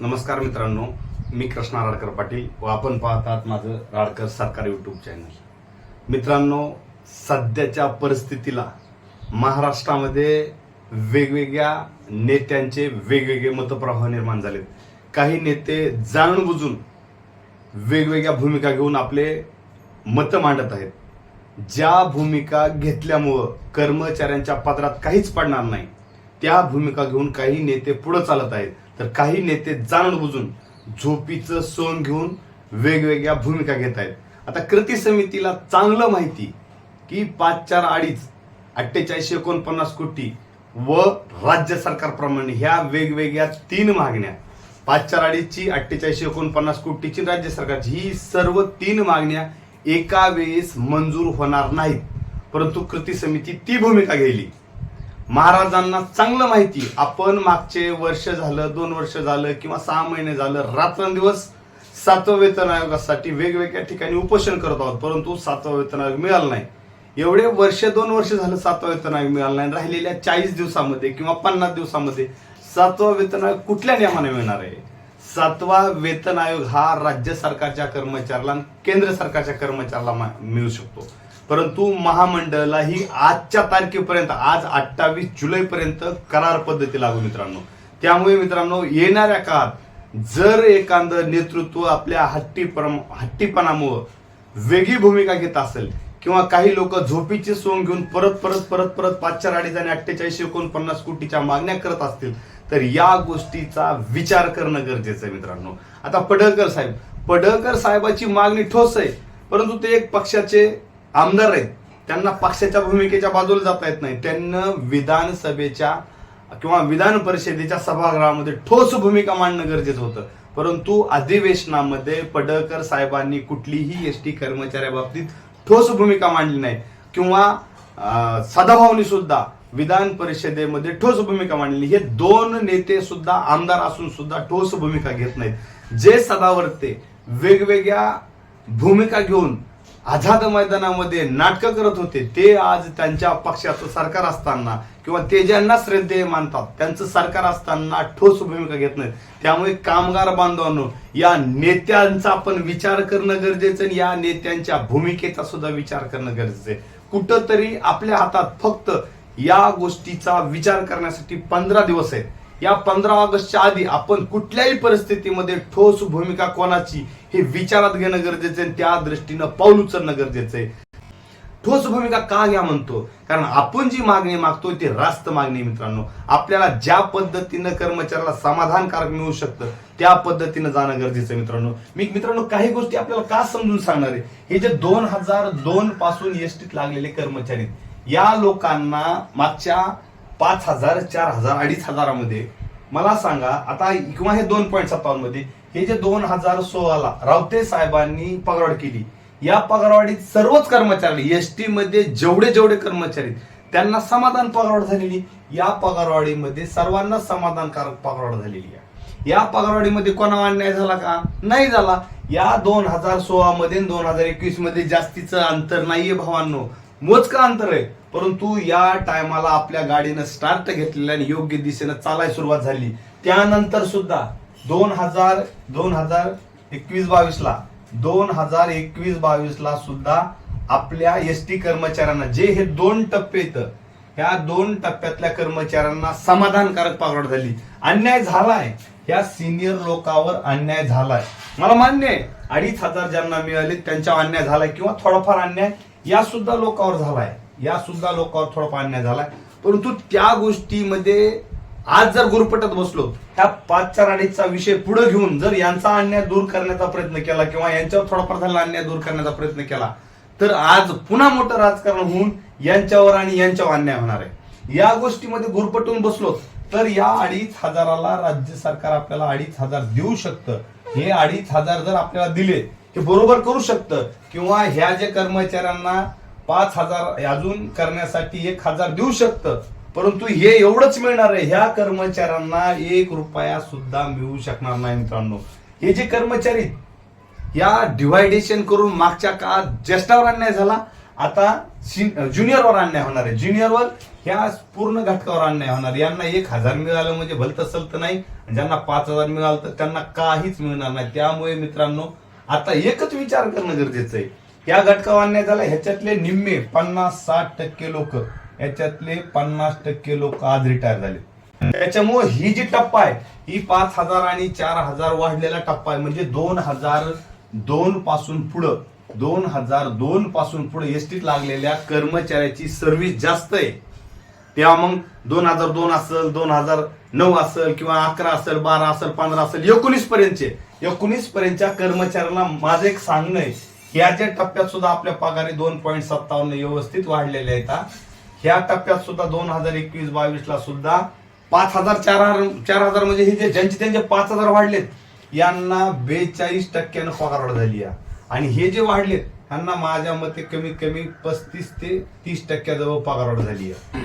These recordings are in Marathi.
नमस्कार मित्रांनो मी कृष्णा राडकर पाटील व आपण पाहतात माझं राडकर सरकार यूट्यूब चॅनल मित्रांनो सध्याच्या परिस्थितीला महाराष्ट्रामध्ये वेगवेगळ्या नेत्यांचे वेगवेगळे मतप्रवाह निर्माण झालेत. काही नेते जाणून बुजून वेगवेगळ्या भूमिका घेऊन आपले मतं मांडत आहेत. ज्या भूमिका घेतल्यामुळं कर्मचाऱ्यांच्या पदरात काहीच पडणार नाही त्या भूमिका घेऊन काही नेते पुढे चालत आहेत. तर काही नेते जाणून बुजून झोपीचं सोन घेऊन वेगवेगळ्या भूमिका घेत आहेत. आता कृती समितीला चांगलं माहिती की पाच चार अडीच अठ्ठेचाळीसशे एकोणपन्नास कोटी व राज्य सरकारप्रमाणे ह्या वेगवेगळ्या तीन मागण्या पाच चार अडीचची अठ्ठेचाळीसशे एकोणपन्नास कोटीची राज्य सरकारची ही सर्व तीन मागण्या एका वेळेस मंजूर होणार नाहीत. परंतु कृती समिती ती भूमिका घेतली महाराजांना चांगलं माहिती. आपण मागचे वर्ष झालं दोन वर्ष झालं किंवा सहा महिने झालं रात्रंदिवस सातवा वेतन आयोगासाठी वेगवेगळ्या ठिकाणी उपोषण करत आहोत. परंतु सातवा वेतन आयोग मिळाला नाही. एवढे वर्ष दोन वर्ष झालं सातवा वेतन आयोग मिळाला नाही. राहिलेल्या चाळीस दिवसामध्ये किंवा पन्नास दिवसामध्ये सातवा वेतन आयोग कुठल्या नियमाने मिळणार आहे? सातवा वेतन आयोग हा राज्य सरकारच्या कर्मचाऱ्याला केंद्र सरकारच्या कर्मचाऱ्याला मा- मिळू शकतो. परंतु महामंडळाला ही आजच्या तारखेपर्यंत आज अठ्ठावीस जुलैपर्यंत करार पद्धती लागू मित्रांनो. त्यामुळे मित्रांनो येणाऱ्या काळात जर एखादं नेतृत्व आपल्या हट्टी हट्टीपणामुळं वेगळी भूमिका घेत असेल किंवा काही लोक झोपीची सोंग घेऊन परत परत परत परत पाच चार अडीच आणि अठ्ठेचाळीसशे एकोणपन्नास कोटीच्या मागण्या करत असतील तर या गोष्टीचा विचार करणं गरजेचं आहे मित्रांनो. आता पडळकर साहेब पडळकर साहेबाची मागणी ठोस आहे परंतु ते एक पक्षाचे आमदार आहेत त्यांना पक्षाच्या भूमिकेच्या बाजूला जाता येत नाही. त्यांना विधानसभेच्या किंवा विधान परिषदेच्या सभागृहामध्ये ठोस भूमिका मांडणं गरजेचं होतं. परंतु अधिवेशनामध्ये पडळकर साहेबांनी कुठलीही एस टी कर्मचाऱ्याबाबतीत ठोस भूमिका मांडली नाही. किंवा सदाभाऊनी सुद्धा विधान परिषदेमध्ये ठोस भूमिका मांडली हे दोन नेते सुद्धा आमदार असून सुद्धा ठोस भूमिका घेत नाहीत. जे सदावर्ते वेगवेगळ्या भूमिका घेऊन आझाद मैदानामध्ये नाटकं करत होते ते आज त्यांच्या पक्षाचं सरकार असताना किंवा ते ज्यांना श्रद्धेय मानतात त्यांचं सरकार असताना ठोस भूमिका घेत नाहीत. त्यामुळे कामगार बांधवांनो या नेत्यांचा आपण विचार करणं गरजेचं आणि या नेत्यांच्या भूमिकेचा सुद्धा विचार करणं गरजेचं आहे. कुठंतरी आपल्या हातात फक्त या गोष्टीचा विचार करण्यासाठी पंधरा दिवस आहेत. या पंधरा ऑगस्टच्या आधी आपण कुठल्याही परिस्थितीमध्ये ठोस भूमिका कोणाची हे विचारात घेणं गरजेचं आहे आणि त्या दृष्टीनं पाऊल उचलणं गरजेचं आहे. ठोस भूमिका का घ्या म्हणतो? कारण आपण जी मागणी मागतो ती रास्त मागणी मित्रांनो. आपल्याला ज्या पद्धतीनं कर्मचाऱ्याला समाधानकारक मिळू शकतं त्या पद्धतीनं जाणं गरजेचं आहे मित्रांनो. मी मित्रांनो काही गोष्टी आपल्याला का समजून सांगणार आहे? हे जे दोन हजार दोन पासून एसटीत लागलेले कर्मचारी या लोकांना मागच्या पाच हजार चार हजार अडीच हजारामध्ये. मला सांगा आता किंवा हे दोन पॉईंट सत्तावन्नमध्ये हे जे दोन हजार सोळाला रावते साहेबांनी पगारवाढ केली या पगारवाढीत सर्वच कर्मचारी एस टी मध्ये जेवढे जेवढे कर्मचारी त्यांना समाधान पगारवाढ झालेली या पगारवाढीमध्ये सर्वांना समाधानकारक पगारवाढ झालेली आहे. या पगारवाढीमध्ये कोणावर अन्याय झाला का? नाही झाला. या दोन हजार सोळा मध्ये दोन हजार एकवीसमध्ये जास्तीचं अंतर नाहीये भावांनो. मोजकं अंतर आहे. परंतु या टायमाला आपल्या गाडीनं स्टार्ट घेतलेलं आणि योग्य दिशेनं चालायला सुरुवात झाली. त्यानंतर सुद्धा दोन हजार दोन हजार एकवीस बावीसला दोन हजार एकवीस बावीसला सुद्धा आपल्या एस टी कर्मचाऱ्यांना जे हे दोन टप्पे येतं ह्या दोन टप्प्यातल्या कर्मचाऱ्यांना समाधानकारक पावड झाली. अन्याय झालाय. ह्या सिनियर लोकांवर अन्याय झालाय. मला मान्य आहे अडीच हजार ज्यांना मिळाले त्यांच्यावर अन्याय झालाय किंवा थोडाफार अन्याय या सुद्धा लोकांवर झालाय. या सुद्धा लोकांवर थोडा अन्याय झालाय. परंतु त्या गोष्टीमध्ये आज जर गुरपटत बसलो ह्या पाच चार अडीचचा विषय पुढे घेऊन जर यांचा अन्याय दूर करण्याचा प्रयत्न केला किंवा यांच्यावर थोडाफार झाला अन्याय दूर करण्याचा प्रयत्न केला तर आज पुन्हा मोठं राजकारण होऊन यांच्यावर आणि यांच्यावर अन्याय होणार आहे. या गोष्टीमध्ये गुरपटून बसलो तर या अडीच हजाराला राज्य सरकार आपल्याला अडीच हजार देऊ शकतं. हे अडीच हजार जर आपल्याला दिले हे बरोबर करू शकतं. किंवा ह्या जे कर्मचाऱ्यांना पाच हजार अजून करण्यासाठी एक हजार देऊ शकतं. परंतु हे एवढंच मिळणार आहे. ह्या कर्मचाऱ्यांना एक रुपया सुद्धा मिळू शकणार नाही मित्रांनो. हे जे कर्मचारी आहेत, या डिवायडेशन करून मागच्या काळात ज्येष्ठावर अन्याय झाला आता ज्युनियरवर अन्याय होणार आहे. ज्युनियरवर ह्या पूर्ण घटकावर अन्याय होणार. यांना एक हजार मिळालं म्हणजे भलत तर नाही ज्यांना पाच हजार मिळालं तर त्यांना काहीच मिळणार नाही. त्यामुळे मित्रांनो आता एकच विचार करणं गरजेचं आहे. या घटकावर झाला ह्याच्यातले निम्मे पन्नास साठ टक्के लोक याच्यातले पन्नास टक्के लोक आज रिटायर झाले. त्याच्यामुळे ही जी टप्पा आहे ही पाच हजार आणि चार हजार वाढलेला टप्पा आहे. म्हणजे दोन हजार दोन पासून पुढं दोन हजार दोन पासून पुढे एसटीत लागलेल्या कर्मचाऱ्याची सर्व्हिस जास्त आहे. तेव्हा मग दोन हजार दोन असेल दोन हजार नऊ असेल किंवा अकरा असेल बारा असेल पंधरा असेल एकोणीस पर्यंतचे एकोणीस पर्यंतच्या कर्मचाऱ्यांना माझं एक सांगणं आहे. ह्याच्या टप्प्यात सुद्धा आपल्या पगारी दोन पॉईंट सत्तावन्न व्यवस्थित वाढलेले आहेत ह्या टप्प्यात सुद्धा दोन हजार एकवीस बावीस ला सुद्धा पाच हजार चार हजार चार हजार म्हणजे हे जे ज्यांचे त्यांचे पाच हजार वाढलेत यांना बेचाळीस टक्क्यानं पगार वाढ झाली आहे आणि हे जे वाढलेत यांना माझ्या मते कमीत कमी पस्तीस ते तीस टक्क्याजवळ पगार वाढ झाली आहे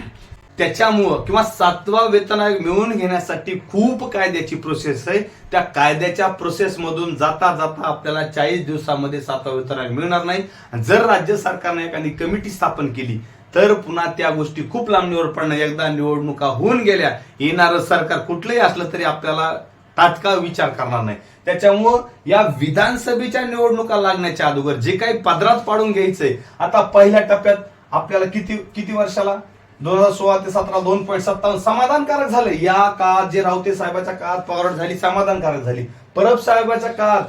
त्याच्यामुळं किंवा सातवा वेतन आयोग मिळवून घेण्यासाठी खूप कायद्याची प्रोसेस आहे. त्या कायद्याच्या प्रोसेस मधून जाता जाता आपल्याला चाळीस दिवसामध्ये सातवा वेतन आयोग मिळणार नाही. जर राज्य सरकारने एखादी कमिटी स्थापन केली तर पुन्हा त्या गोष्टी खूप लांबणीवर पडणं एकदा निवडणुका होऊन गेल्या येणारं सरकार कुठलंही असलं तरी आपल्याला तात्काळ विचार करणार नाही. त्याच्यामुळं या विधानसभेच्या निवडणुका लागण्याच्या अगोदर जे काही पदरात पाडून घ्यायचंय आता पहिल्या टप्प्यात आपल्याला किती किती वर्षाला? दोन हजार सोळा ते सतरा दोन पॉईंट सत्तावन्न समाधानकारक झालं. या काळात जे रावते साहेबाच्या काळात पगार झाली समाधानकारक झाली. परब साहेबाच्या काळात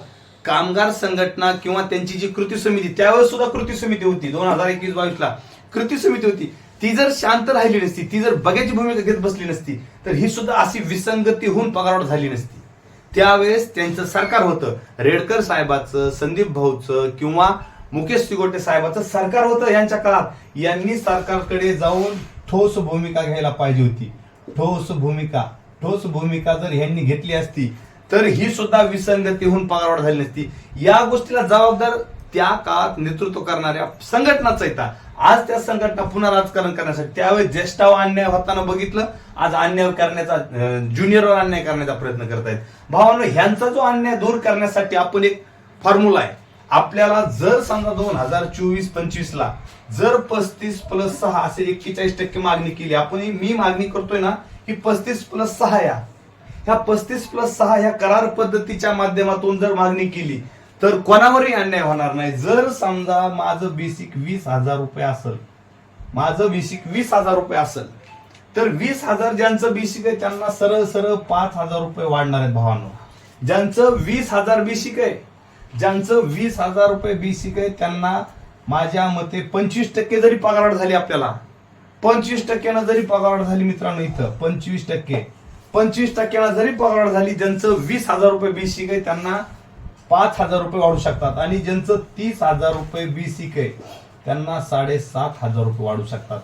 कामगार संघटना किंवा त्यांची जी कृती समिती त्यावेळेस सुद्धा कृती समिती होती दोन हजार एकवीस बावीस ला कृती समिती होती. ती जर शांत राहिली नसती ती जर बघ्याची भूमिका घेत बसली नसती तर ही सुद्धा अशी विसंगती होऊन पगारवाढ झाली नसती. त्यावेळेस त्यांचं सरकार होतं. रेडकर साहेबाचं संदीप भाऊचं किंवा मुकेश तिगोटे साहेबाचं सरकार होतं यांच्या काळात. यांनी सरकारकडे जाऊन ठोस भूमिका घ्यायला पाहिजे होती. ठोस भूमिका. ठोस भूमिका जर ह्यांनी घेतली असती तर ही सुद्धा विसंगती होऊन पगारवाढ झाली नसती. या गोष्टीला जबाबदार त्या काळात नेतृत्व करणाऱ्या संघटनाच येतात आज त्या संघटना पुन्हा राजकारण करण्यासाठी त्यावेळेस ज्येष्ठावर अन्याय होताना बघितलं आज अन्याय करण्याचा ज्युनियरवर अन्याय करण्याचा प्रयत्न करतायत. भावानो ह्यांचा जो अन्याय दूर करण्यासाठी आपण एक फॉर्म्युला आहे. आपल्याला जर समजा दोन हजार चोवीस पंचवीस ला जर पस्तीस प्लस सहा असे एक्केचाळीस टक्के मागणी केली आपण ही- मी मागणी करतोय ना ही पस्तीस प्लस सहा या. ह्या पस्तीस प्लस सहा ह्या करार पद्धतीच्या माध्यमातून जर मागणी केली तर कोणावरही अन्याय होणार नाही. जर समजा माझं बेसिक वीस हजार रुपये असेल माझं बेसिक वीस हजार रुपये असेल तर वीस हजार ज्यांचं बेसिक आहे त्यांना सरळ सरळ पाच हजार रुपये वाढणार आहेत भावानं. ज्यांचं वीस हजार बेसिक आहे ज्यांचं वीस हजार रुपये बेसिक आहे त्यांना माझ्या मते पंचवीस टक्के जरी पगार झाली आपल्याला पंचवीस टक्क्यानं जरी पगार झाली मित्रांनो इथं पंचवीस टक्के पंचवीस टक्क्यानं जरी पगार झाली ज्यांचं वीस हजार रुपये बेसिक आहे त्यांना पाच हजार रुपये वाढू शकतात. आणि ज्यांचं तीस हजार रुपये बेसिक आहे त्यांना साडेसात हजार रुपये वाढू शकतात.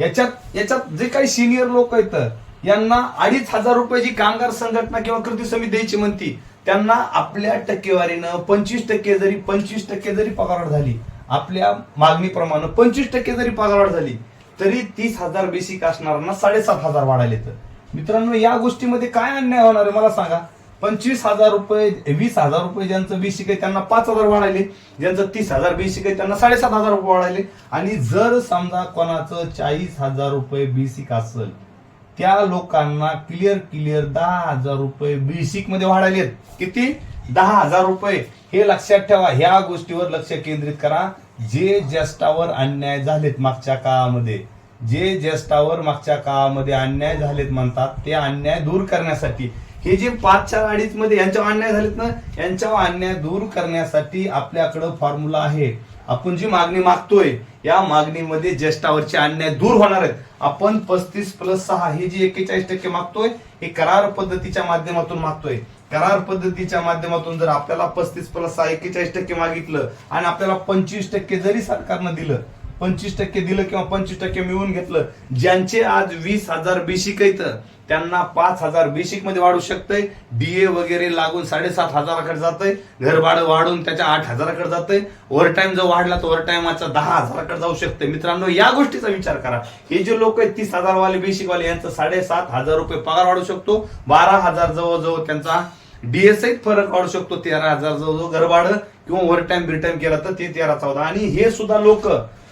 याच्यात याच्यात जे काही सिनियर लोक आहेत यांना अडीच हजार रुपये जी कामगार संघटना किंवा कृती समिती द्यायची म्हणती त्यांना आपल्या टक्केवारीनं पंचवीस टक्के जरी पंचवीस टक्के जरी पगार झाली आपल्या मागणीप्रमाणे पंचवीस टक्के जरी पगार झाली तरी तीस हजार बेसिक असणाऱ्यांना साडेसात हजार वाढायले तर मित्रांनो या गोष्टीमध्ये काय अन्याय होणार आहे मला सांगा. पंचवीस हजार रुपये वीस हजार रुपये ज्यांचं बेसिक आहे त्यांना पाच हजार वाढायले. ज्यांचं तीस हजार बेसिक आहे त्यांना साडेसात हजार रुपये वाढायले. आणि जर समजा कोणाचं चाळीस हजार रुपये बेसिक असेल त्या लोकांना क्लिअर क्लिअर दहा हजार रुपये बेसिकमध्ये वाढायले आहेत. किती? दहा हजार रुपये. हे लक्षात ठेवा ह्या गोष्टीवर लक्ष केंद्रित करा. जे ज्येष्ठावर अन्याय झालेत मागच्या काळामध्ये जे ज्येष्ठावर मागच्या काळामध्ये अन्याय झालेत म्हणतात ते अन्याय दूर करण्यासाठी हे जे पाचच्या अडीच मध्ये यांच्यावर अन्याय झालेत ना यांच्यावर अन्याय दूर करण्यासाठी आपल्याकडं फॉर्म्युला आहे. आपण जी मागणी मागतोय या मागणीमध्ये ज्येष्ठावरचे अन्याय दूर होणार आहेत. आपण पस्तीस प्लस सहा हे जी एक्केचाळीस टक्के मागतोय हे करार पद्धतीच्या माध्यमातून मागतोय. करार पद्धतीच्या माध्यमातून जर आपल्याला पस्तीस प्लस सहा एक्केचाळीस टक्के मागितलं आणि आपल्याला पंचवीस टक्के जरी सरकारनं दिलं पंचवीस टक्के दिलं किंवा पंचवीस टक्के मिळवून घेतलं ज्यांचे आज वीस हजार बेशिक आहेत त्यांना पाच हजार बेसिकमध्ये वाढू शकतंय. डीए वगैरे लागून साडेसात हजाराकडे जातंय. घर भाडं वाढून त्याच्या आठ हजाराकडे जातंय. ओव्हरटाईम जर वाढला तर ओव्हरटाईमाचा दहा हजाराकडे जाऊ शकते मित्रांनो या गोष्टीचा विचार करा. हे जे लोक आहेत तीस हजारवाले बेसिकवाले यांचं यांचा साडेसात हजार रुपये पगार वाढू शकतो. बारा हजार जवळजवळ त्यांचा डीएसआय फरक वाढू शकतो. तेरा हजार जवळजवळ घर भाडं किंवा ओव्हरटाईम रिटर्न केला तर ते तेरा चौदा. आणि हे सुद्धा लोक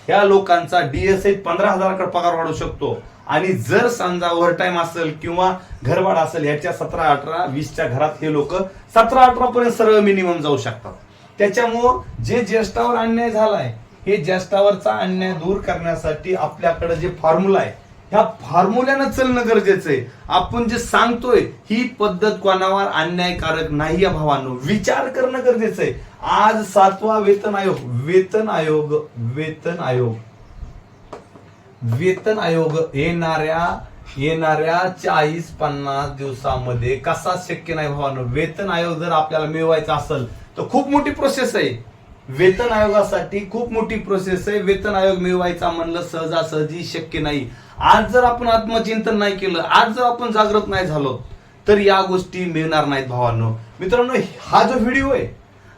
ह्या लोकांचा डीएसआय पंधरा हजाराकडे पगार वाढू शकतो. आणि जर समजा ओव्हर असेल किंवा घरवाड असेल ह्याच्या सतरा अठरा वीसच्या घरात हे लोक सतरा अठरा पर्यंत सरळ मिनिमम जाऊ शकतात. त्याच्यामुळं जे ज्येष्ठावर अन्याय झालाय हे ज्येष्ठावरचा अन्याय दूर करण्यासाठी आपल्याकडे जे फॉर्म्युला आहे ह्या फॉर्म्युल्यानं चलणं गरजेचं आहे. आपण जे सांगतोय ही पद्धत कोणावर अन्यायकारक नाही या भावानं. विचार करणं गरजेचं आहे. आज सातवा वेतन आयोग वेतन आयोग वेतन आयोग. वेतन आयोग येणाऱ्या येणाऱ्या चाळीस पन्नास दिवसामध्ये कसा शक्य नाही भावानं? वेतन आयोग जर आपल्याला मिळवायचा असेल तर खूप मोठी प्रोसेस आहे. वेतन आयोगासाठी खूप मोठी प्रोसेस आहे. वेतन आयोग मिळवायचा म्हणलं सहजासहजी शक्य नाही. आज जर आपण आत्मचिंतन नाही केलं आज जर आपण जागृत नाही झालो तर या गोष्टी मिळणार नाहीत भावांनो. मित्रांनो हा जो व्हिडिओ आहे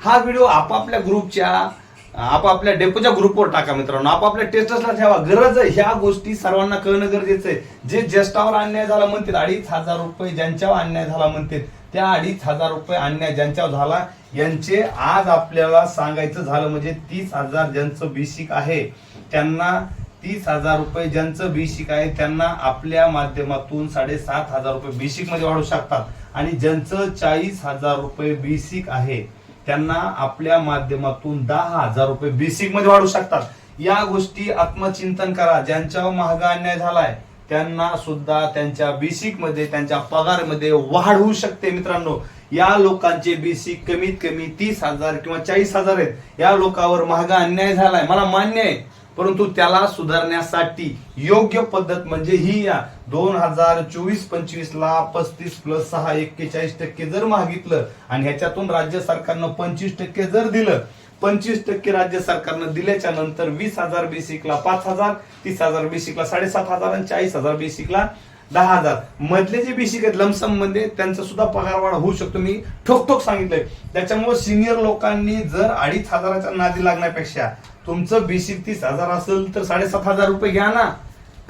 हा व्हिडिओ आपापल्या ग्रुपच्या आपापल्या डेपोच्या ग्रुपवर टाका मित्रांनो. आपापल्या टेस्टसला ठेवा. गरज आहे. ह्या गोष्टी सर्वांना कळणं गरजेचं आहे. जे ज्येष्ठावर अन्याय झाला म्हणतात अडीच हजार रुपये ज्यांच्यावर अन्याय झाला म्हणतात त्या अडीच हजार रुपये अन्याय ज्यांच्यावर झाला यांचे आज आपल्याला सांगायचं झालं म्हणजे तीस हजार ज्यांचं बेसिक आहे त्यांना तीस हजार रुपये ज्यांचं बेसिक आहे त्यांना आपल्या माध्यमातून साडेसात हजार रुपये बेसिकमध्ये वाढू शकतात. आणि ज्यांचं चाळीस हजार रुपये बेसिक आहे त्यांना आपल्या माध्यमातून दहा हजार रुपये बेसिकमध्ये वाढू शकतात. या गोष्टी आत्मचिंतन करा. ज्यांच्यावर महागा अन्याय झालाय त्यांना सुद्धा त्यांच्या बेसिकमध्ये त्यांच्या पगारमध्ये वाढ होऊ शकते मित्रांनो. या लोकांचे बेसिक कमीत कमी तीस हजार किंवा चाळीस हजार आहेत. या लोकांवर महागा अन्याय झालाय. मला मान्य आहे. परंतु त्याला सुधारण्यासाठी योग्य पद्धत म्हणजे ही या दोन हजार चोवीस पंचवीस ला पस्तीस प्लस सहा एक्केचाळीस टक्के जर मागितलं आणि ह्याच्यातून राज्य सरकारनं पंचवीस टक्के जर दिलं पंचवीस टक्के राज्य सरकारनं दिल्याच्या नंतर वीस हजार बेसिकला पाच हजार तीस हजार बेसिकला साडेसात हजार आणि चाळीस हजार बेसिकला दहा हजार. मधले जे बेसिक आहेत लमसममध्ये त्यांचा सुद्धा पगार वाढ होऊ शकतो. मी ठोक ठोक सांगितलंय. त्याच्यामुळे सिनियर लोकांनी जर अडीच हजाराच्या नादी लागण्यापेक्षा तुमचं बेसिक तीस हजार असेल तर साडेसात हजार रुपये घ्या ना.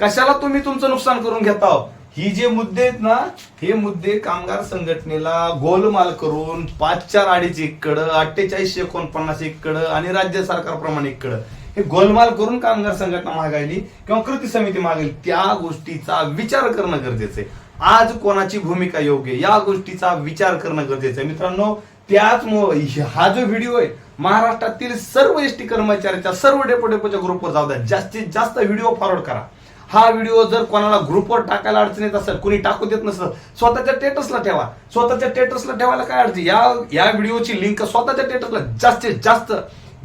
कशाला तुम्ही तुमचं नुकसान करून घेता ही जे मुद्दे आहेत ना हे मुद्दे कामगार संघटनेला गोलमाल करून पाच चार अडीच इकडं अठ्ठेचाळीस एकोणपन्नास इकडं आणि राज्य सरकारप्रमाणे इकडं हे गोलमाल करून कामगार संघटना मागायली किंवा कृती समिती मागेल त्या गोष्टीचा विचार करणं गरजेचं आहे. आज कोणाची भूमिका योग्य या गोष्टीचा विचार करणं गरजेचं आहे. मित्रांनो त्याचमुळे हा जो व्हिडिओ आहे महाराष्ट्रातील सर्व एस टी कर्मचाऱ्याच्या सर्व डेपो डेपोच्या ग्रुपवर जाऊ द्या. जास्तीत जास्त व्हिडिओ फॉरवर्ड करा. हा व्हिडिओ जर कोणाला ग्रुपवर टाकायला अडचण येत असेल कोणी टाकू देत नसेल स्वतःच्या टेटसला ठेवा. स्वतःच्या टेटसला ठेवायला काय अडचण? या या व्हिडिओची लिंक स्वतःच्या टेटसला जास्तीत जास्त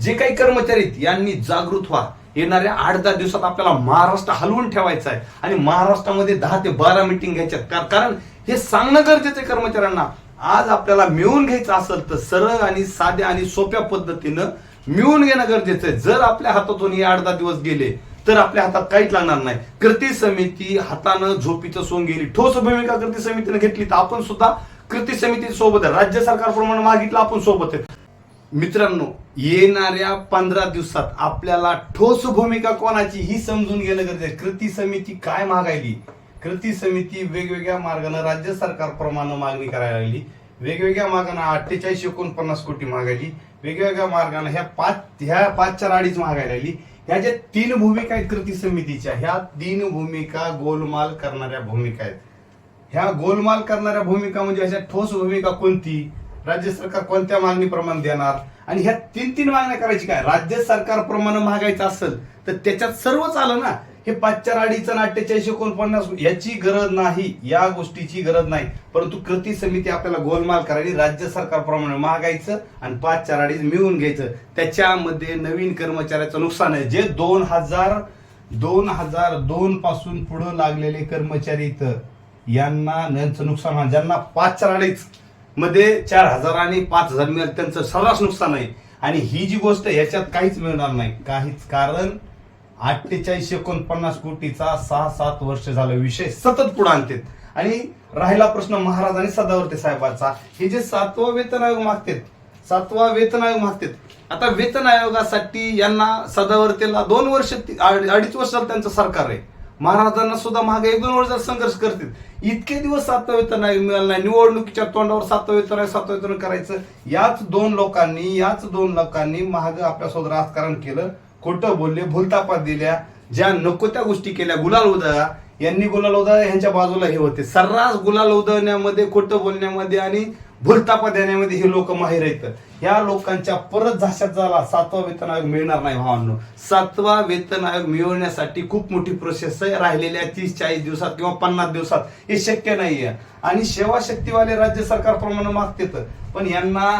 जे काही कर्मचारी आहेत यांनी जागृत व्हा. येणाऱ्या आठ दहा दिवसात आपल्याला महाराष्ट्र हलवून ठेवायचा आहे. आणि महाराष्ट्रामध्ये दहा ते बारा मिटिंग घ्यायच्यात. कारण हे सांगणं गरजेचं आहे कर्मचाऱ्यांना. आज आपल्याला मिळून घ्यायचं असेल तर सरळ आणि साध्या आणि सोप्या पद्धतीनं मिळून घेणं गरजेचं आहे. जर आपल्या हातातून हे आठ दहा दिवस गेले तर आपल्या हातात काहीच लागणार नाही. कृती समिती हातानं झोपीचं सोन गेली. ठोस भूमिका कृती समितीनं घेतली तर आपण सुद्धा कृती समिती सोबत आहे. राज्य सरकारप्रमाणे मागितलं आपण सोबत आहे. मित्रांनो येणाऱ्या पंधरा दिवसात आपल्याला ठोस भूमिका कोणाची ही समजून घेणं गरजेचं आहे. कृती समिती काय मागायली? कृती समिती वेगवेगळ्या मार्गाने राज्य सरकारप्रमाणे मागणी करायला लागली. वेगवेगळ्या मार्गाने अठ्ठेचाळीस एकोणपन्नास कोटी मागायली. वेगवेगळ्या मार्गाने ह्या पाच ह्या पाच चार अडीच मागायला लागली. ह्या ज्या तीन भूमिका आहेत कृती समितीच्या ह्या तीन भूमिका गोलमाल करणाऱ्या भूमिका आहेत. ह्या गोलमाल करणाऱ्या भूमिका म्हणजे अशा ठोस भूमिका कोणती? राज्य सरकार कोणत्या मागणीप्रमाणे देणार? आणि ह्या तीन तीन मागण्या करायची काय? राज्य सरकारप्रमाणे मागायचं असेल तर त्याच्यात सर्वच आलं ना? हे पाच चार अडीच आणि अठ्ठेचाळीस एकोणपन्नास याची गरज नाही या गोष्टीची गरज नाही. परंतु कृती समिती आपल्याला गोलमाल करायची राज्य सरकारप्रमाणे मागायचं आणि पाच चार अडीच मिळवून घ्यायचं. त्याच्यामध्ये नवीन कर्मचाऱ्याचं नुकसान आहे. जे दोन हजार दोन हजार दोन पासून पुढे लागलेले कर्मचारी इथं यांना यांचं नुकसान होणार ज्यांना पाच चार अडीच मध्ये चार हजार आणि पाच हजार मिळेल त्यांचं सर्रास नुकसान आहे. आणि ही जी गोष्ट याच्यात काहीच मिळणार नाही. काहीच कारण अठ्ठेचाळीस एकोणपन्नास कोटीचा सहा सात वर्ष झालं विषय सतत पुढे आणतात. आणि राहिला प्रश्न महाराज आणि सदावर्ते साहेबांचा. हे जे सातवा वेतन आयोग मागतात सातवा वेतन आयोग मागतात. आता वेतन आयोगासाठी यांना सदावर्तेला दोन वर्ष अडीच वर्ष त्यांचं सरकार आहे. महाराजांना सुद्धा मागे एक दोन वर्ष संघर्ष करतील. इतके दिवस सातवा वेतन आयोग मिळाला नाही. निवडणुकीच्या तोंडावर सातवा वेतन आयोग सातवा वेतन करायचं. याच दोन लोकांनी याच दोन लोकांनी महाग आपल्यासोबत राजकारण केलं. खोटं बोलले भूलतापात दिल्या ज्या नको त्या गोष्टी केल्या गुलाल उधळा यांनी गुलाल उधळ यांच्या बाजूला हे होते. सर्रास गुलाल उधळण्यामध्ये खोटं बोलण्यामध्ये आणि भुलतापा देण्यामध्ये हे लोक माहीर आहेत. या लोकांच्या परत झाशात झाला सातवा वेतन आयोग मिळणार नाही भावांनो. सातवा वेतन आयोग मिळवण्यासाठी खूप मोठी प्रोसेस आहे. राहिलेल्या तीस चाळीस दिवसात किंवा पन्नास दिवसात हे शक्य नाही आहे आणि सेवा शक्तीवाले राज्य सरकारप्रमाणे मागते पण यांना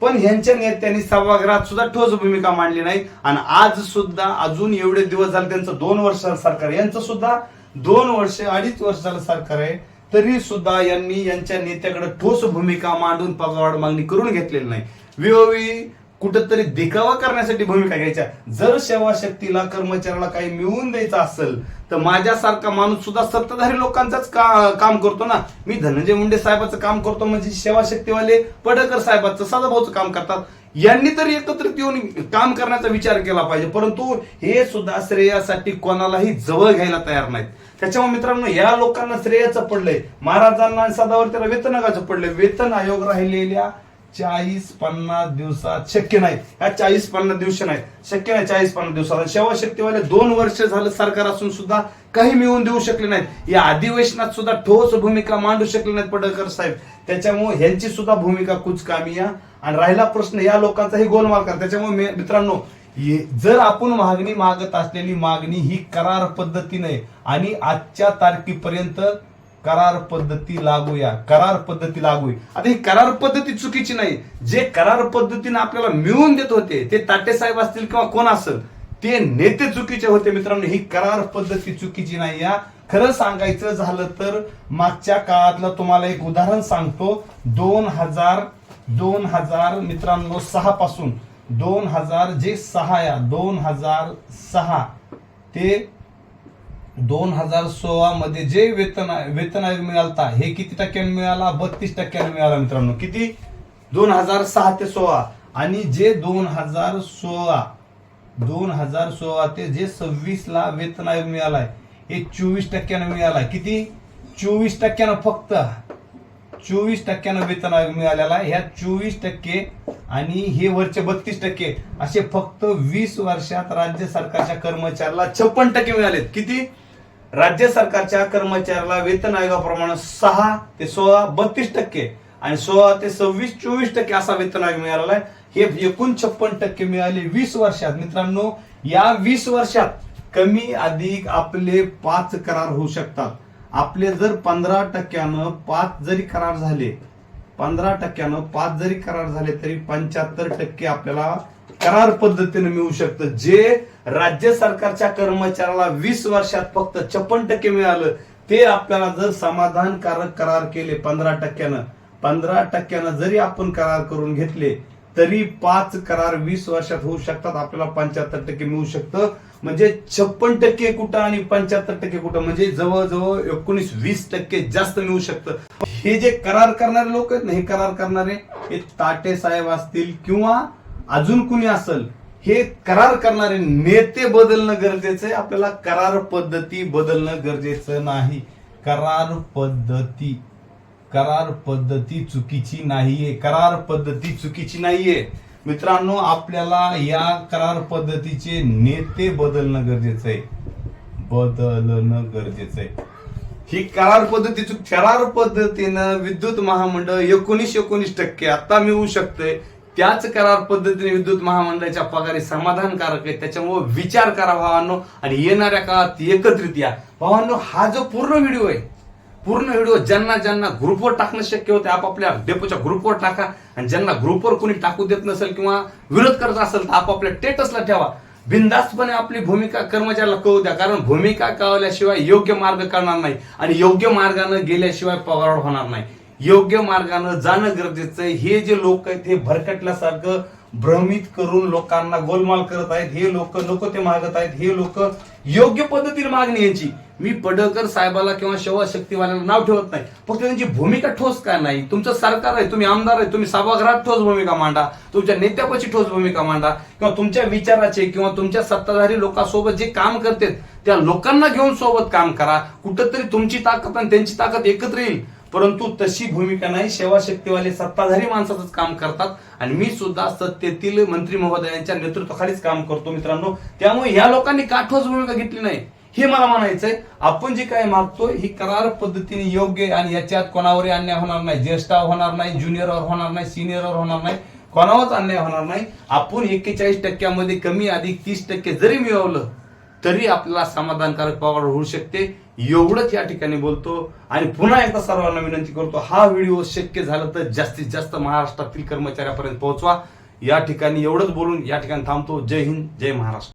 पण ह्यांच्या नेत्यांनी सभागृहात सुद्धा ठोस भूमिका मांडली नाही. आणि आज सुद्धा अजून एवढे दिवस झाले त्यांचं दोन वर्ष सरकार यांचं सुद्धा दोन वर्ष अडीच वर्ष झालं सरकार आहे. तरी सुद्धा यांनी यांच्या नेत्याकडे ठोस भूमिका मांडून पगारवाढ मागणी करून घेतलेली नाही. वेळोवेळी कुठंतरी देखावा करण्यासाठी भूमिका घ्यायच्या जर सेवा शक्तीला कर्मचाऱ्याला काही मिळवून द्यायचं असेल तर माझ्यासारखा माणूस सुद्धा सत्ताधारी लोकांचाच का, काम करतो ना? मी धनंजय मुंडे साहेबाचं काम करतो म्हणजे सेवा शक्तीवाले पडकर साहेबाचं सदाभाऊचं काम करतात. यांनी तरी एकत्रित येऊन काम करण्याचा विचार केला पाहिजे. परंतु हे सुद्धा श्रेयासाठी कोणालाही जवळ घ्यायला तयार नाहीत. त्याच्यामुळे मित्रांनो या लोकांना श्रेयाचं पडलंय. महाराजांना आणि सदावर्तीला वेतन आयोगाचं पडलंय. वेतन आयोग राहिलेल्या चाळीस पन्नास दिवसात शक्य नाही. ह्या चाळीस पन्नास दिवस नाही. शक्य नाही चाळीस पन्नास दिवसात. सेवा शक्तीवाले दोन वर्ष झालं सरकार असून सुद्धा काही मिळवून देऊ शकले नाहीत. या अधिवेशनात सुद्धा ठोस भूमिका मांडू शकले नाहीत पडळकर साहेब. त्याच्यामुळे ह्यांची सुद्धा भूमिका कुचकामी या. आणि राहिला प्रश्न या लोकांचाही गोलमाल करा. त्याच्यामुळे मित्रांनो जर आपण मागणी मागत असलेली मागणी ही करार पद्धतीने आणि आजच्या तारखेपर्यंत करार पद्धती लागूया. करार पद्धती लागू आता ही करार पद्धती चुकीची नाही. जे करार पद्धतीने आपल्याला मिळवून देत होते ते ताटे साहेब असतील किंवा कोण असेल ते नेते चुकीचे होते मित्रांनो. ही करार पद्धती चुकीची नाही या खरं सांगायचं झालं तर मागच्या काळातलं तुम्हाला एक उदाहरण सांगतो. दोन हजार दोन हजार मित्रांनो सहा पासून. दोन हजार जे सहा या दोन हजार सहा ते दोन हजार सोळा मध्ये जे वेतन वेतन आयोग मिळालता हे किती टक्क्याने मिळाला? बत्तीस टक्क्याने मिळाला मित्रांनो. किती? दोन हजार सहा ते सोळा. आणि जे दोन हजार सोळा दोन हजार सोळा ते जे सव्वीस ला वेतन आयोग मिळालाय हे चोवीस टक्क्यानं मिळालाय किती? चोवीस टक्क्यानं फक्त चोवीस टक्क्यानं वेतन आयोग मिळालेला आहे. ह्या चोवीस टक्के आणि हे वरचे बत्तीस टक्के असे फक्त वीस वर्षात राज्य सरकारच्या कर्मचाऱ्याला छप्पन टक्के मिळालेत. किती? राज्य सरकारच्या कर्मचाऱ्याला वेतन आयोगाप्रमाणे सहा ते सोळा बत्तीस टक्के आणि सोळा ते सव्वीस चोवीस टक्के असा वेतन आयोग मिळालेला आहे. हे एकूण छप्पन टक्के मिळाले वीस वर्षात. मित्रांनो या वीस वर्षात कमी अधिक आपले पाच करार होऊ शकतात. आपले जर पंधरा टक्क्यानं पाच जरी करार झाले पंधरा टक्क्यानं पाच जरी करार झाले तरी पंच्याहत्तर टक्के आपल्याला करार पद्धतीने मिळू शकतं. जे राज्य सरकारच्या कर्मचाऱ्याला वीस वर्षात फक्त छप्पन टक्के मिळालं ते आपल्याला जर समाधानकारक करार केले पंधरा टक्क्यानं पंधरा टक्क्यानं जरी आपण करार करून घेतले तरी पाच करार वीस वर्षात होऊ शकतात आपल्याला पंच्याहत्तर टक्के मिळू शकतं. म्हणजे छप्पन टक्के कुठं आणि पंच्याहत्तर टक्के कुठं म्हणजे जवळजवळ एकोणीस वीस टक्के जास्त मिळू शकतं. हे जे करार करणारे लोक आहेत ना हे करार करणारे हे ताटे साहेब असतील किंवा अजून कुणी असेल हे करार करणारे नेते बदलणं गरजेचं आहे. आपल्याला करार पद्धती बदलणं गरजेचं नाही. करार पद्धती. करार पद्धती चुकीची नाहीये. करार पद्धती चुकीची नाहीये. मित्रांनो आपल्याला या करार पद्धतीचे नेते बदलणं गरजेचं आहे. बदलणं गरजेचं आहे. ही करार पद्धती करार पद्धतीनं विद्युत महामंडळ एकोणीस एकोणीस टक्के आता मिळू शकते त्याच करार पद्धतीने विद्युत महामंडळाच्या पगारी समाधानकारक आहे त्याच्यामुळे विचार करा भावांनो. आणि येणाऱ्या काळात एकत्रित या. भावांनो हा जो पूर्ण व्हिडिओ आहे पूर्ण व्हिडिओ ज्यांना ज्यांना ग्रुपवर टाकणं शक्य होते आपापल्या डेपोच्या ग्रुपवर टाका. आणि ज्यांना ग्रुपवर कोणी टाकू देत नसेल किंवा विरोध करत असेल तर आपापल्या स्टेटसला ठेवा. बिनधास्तपणे आपली भूमिका कर्मचाऱ्याला कळू द्या कारण भूमिका कळवल्याशिवाय योग्य मार्ग कळणार नाही आणि योग्य मार्गानं गेल्याशिवाय पगार होणार नाही. योग्य मार्गानं जाणं गरजेचं आहे. हे जे लोक आहेत हे भरकटल्यासारखं भ्रमित करून लोकांना गोलमाल करत आहेत हे लोक नको ते मागत आहेत हे लोक योग्य पद्धतीने मागणी यांची. मी पडळकर साहेबाला किंवा शेवा शक्तीवाल्याला नाव ठेवत नाही. फक्त त्यांची भूमिका ठोस काय नाही? तुमचं सरकार आहे तुम्ही आमदार आहे तुम्ही सभागृहात ठोस भूमिका मांडा. तुमच्या नेत्यापाशी ठोस भूमिका मांडा. किंवा तुमच्या विचाराचे किंवा तुमच्या सत्ताधारी लोकांसोबत जे काम करतात त्या लोकांना घेऊन सोबत काम करा. कुठंतरी तुमची ताकद आणि त्यांची ताकद एकत्र येईल. परंतु तशी भूमिका नाही. सेवा शक्तीवाले सत्ताधारी माणसाचंच काम करतात. आणि मी सुद्धा सत्तेतील मंत्री महोदयांच्या नेतृत्वाखालीच काम करतो मित्रांनो. त्यामुळे या लोकांनी काठोस भूमिका घेतली नाही. हे मला म्हणायचंय आपण जे काय मागतोय ही करार पद्धतीने योग्य आणि याच्यात कोणावरही अन्याय होणार नाही. ज्येष्ठावर होणार नाही ज्युनियरवर होणार नाही सिनियरवर होणार नाही. कोणावरच अन्याय होणार नाही. आपण एक्केचाळीस टक्क्यामध्ये कमी अधिक तीस टक्के जरी मिळवलं तरी आपल्याला समाधानकारक पगार होऊ शकते. एवढंच या ठिकाणी बोलतो आणि पुन्हा एकदा सर्वांना विनंती करतो हा व्हिडिओ शक्य झाला तर जास्तीत जास्त महाराष्ट्रातील कर्मचाऱ्यापर्यंत पोहोचवा. या ठिकाणी एवढंच बोलून या ठिकाणी थांबतो. जय हिंद जय महाराष्ट्र.